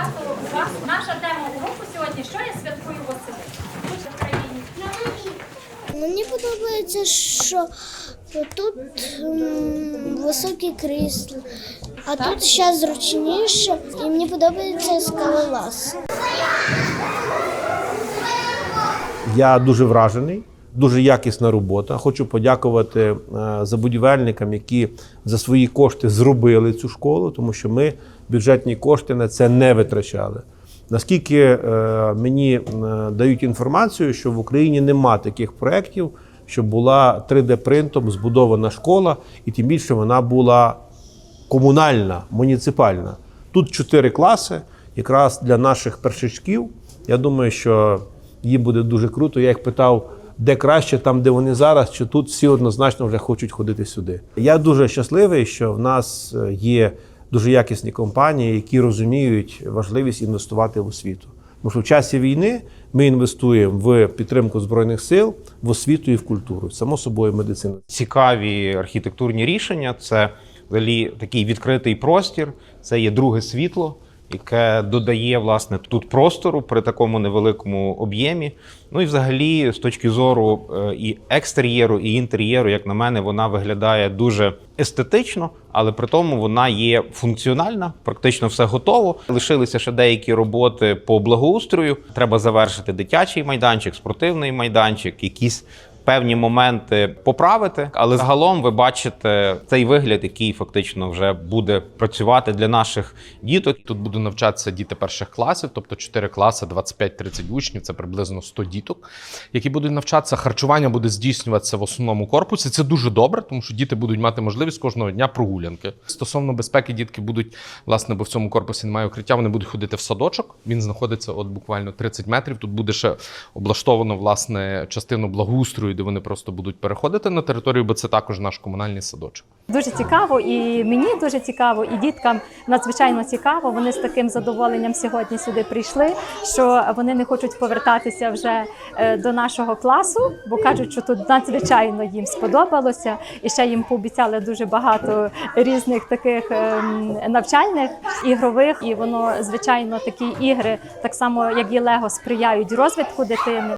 часу у вас наша тема уроку сьогодні. Що я святкую восени? Ну, мені подобається, що тут високі крісла, а тут ще зручніше, і мені подобається скалолаз. Я дуже вражений дуже якісна робота. Хочу подякувати е, забудівельникам, які за свої кошти зробили цю школу, тому що ми бюджетні кошти на це не витрачали. Наскільки е, мені е, дають інформацію, що в Україні нема таких проєктів, щоб була 3D-принтом збудована школа, і тим більше вона була комунальна, муніципальна. Тут чотири класи, якраз для наших першачків. Я думаю, що їм буде дуже круто. Я їх питав, де краще, там, де вони зараз, чи тут всі однозначно вже хочуть ходити сюди. Я дуже щасливий, що в нас е, є дуже якісні компанії, які розуміють важливість інвестувати в освіту. Тому що в часі війни ми інвестуємо в підтримку збройних сил, в освіту і в культуру. Само собою, медицина. цікаві архітектурні рішення. Це взагалі такий відкритий простір, це є друге світло, яке додає власне тут простору при такому невеликому об'ємі. Ну і взагалі, з точки зору е, і екстер'єру, і інтер'єру, як на мене, вона виглядає дуже естетично, але при тому вона є функціональна, практично все готово. Лишилися ще деякі роботи по благоустрою. Треба завершити дитячий майданчик, спортивний майданчик, якісь певні моменти поправити, але загалом ви бачите цей вигляд, який фактично вже буде працювати для наших діток. Тут будуть навчатися діти перших класів, тобто 4 класи, 25-30 учнів, це приблизно 100 діток, які будуть навчатися. Харчування буде здійснюватися в основному корпусі. Це дуже добре, тому що діти будуть мати можливість кожного дня прогулянки. Стосовно безпеки, дітки будуть, власне, бо в цьому корпусі немає укриття, вони будуть ходити в садочок. Він знаходиться от буквально 30 метрів. Тут буде ще облаштовано власне частину благоустрою, де вони просто будуть переходити на територію, бо це також наш комунальний садочок. Дуже цікаво, і мені дуже цікаво, і діткам надзвичайно цікаво. Вони з таким задоволенням сьогодні сюди прийшли, що вони не хочуть повертатися вже е, до нашого класу, бо кажуть, що тут надзвичайно їм сподобалося, і ще їм пообіцяли дуже багато різних таких ем, навчальних ігрових. І воно звичайно такі ігри, так само як і Лего, сприяють розвитку дитини.